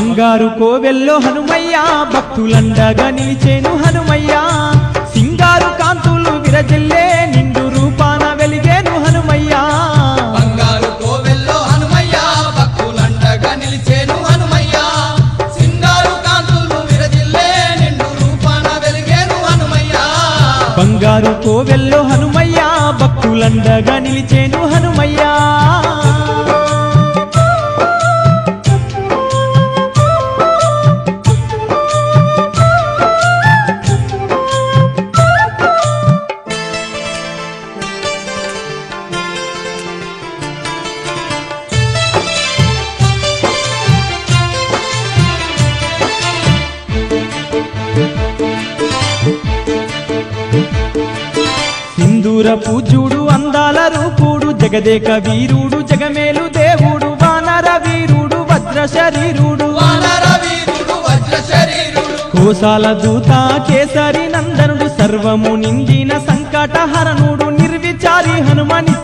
బంగారు కోవెల్లో హనుమయ్య భక్తులండగా నిలిచేను హనుమయ్య. సింగారు కాంతులు విరజిల్లే నిండు రూపాన వెలిగేను హనుమయ్య. బంగారు కోవెల్లో హనుమయ్య భక్తులండగా నిలిచేను హనుమయ్య. సింగారు కాంతులు విరజిల్లే నిండు రూపాన వెలిగేను హనుమయ్య. బంగారు కోవెల్లో హనుమయ్య భక్తులండగా నిలిచేను హనుమయ్య. సింధూరపు చూడు అందాల రూపుడు జగదేక వీరుడు జగమేలు దేవుడు వానర వీరుడు వజ్ర శరీరుడు. కోసాల దూత కేసరి నందనుడు సర్వము నిందిన సంకటహరణుడు నిర్విచారి హనుమని